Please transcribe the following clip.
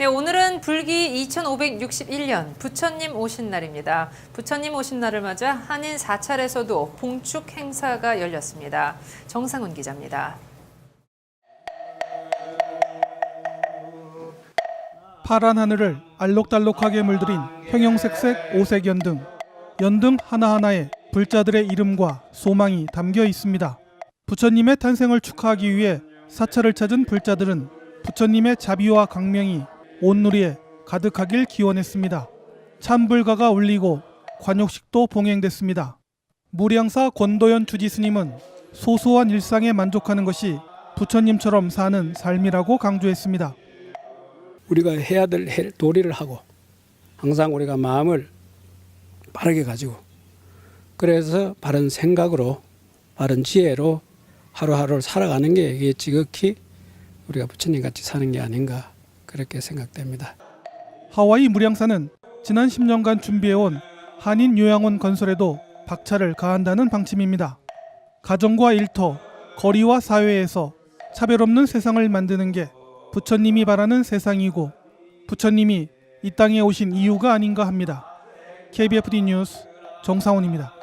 네, 오늘은 불기 2561년 부처님 오신 날입니다. 부처님 오신 날을 맞아 한인 사찰에서도 봉축 행사가 열렸습니다. 정상훈 기자입니다. 파란 하늘을 알록달록하게 물들인 형형색색 오색 연등. 연등 하나하나에 불자들의 이름과 소망이 담겨 있습니다. 부처님의 탄생을 축하하기 위해 사찰을 찾은 불자들은 부처님의 자비와 강명이 온누리에 가득하길 기원했습니다. 참불가가 울리고 관욕식도 봉행됐습니다. 무량사 권도연 주지스님은 소소한 일상에 만족하는 것이 부처님처럼 사는 삶이라고 강조했습니다. 우리가 해야 될 해- 도리를 하고 항상 우리가 마음을 바르게 가지고 그래서 바른 생각으로 바른 지혜로 하루하루를 살아가는 게 이게 지극히 우리가 부처님 같이 사는 게 아닌가 그렇게 생각됩니다. 하와이 무량사는 지난 10년간 준비해온 한인 요양원 건설에도 박차를 가한다는 방침입니다. 가정과 일터, 거리와 사회에서 차별 없는 세상을 만드는 게 부처님이 바라는 세상이고 부처님이 이 땅에 오신 이유가 아닌가 합니다. KBFD 뉴스 정상훈입니다.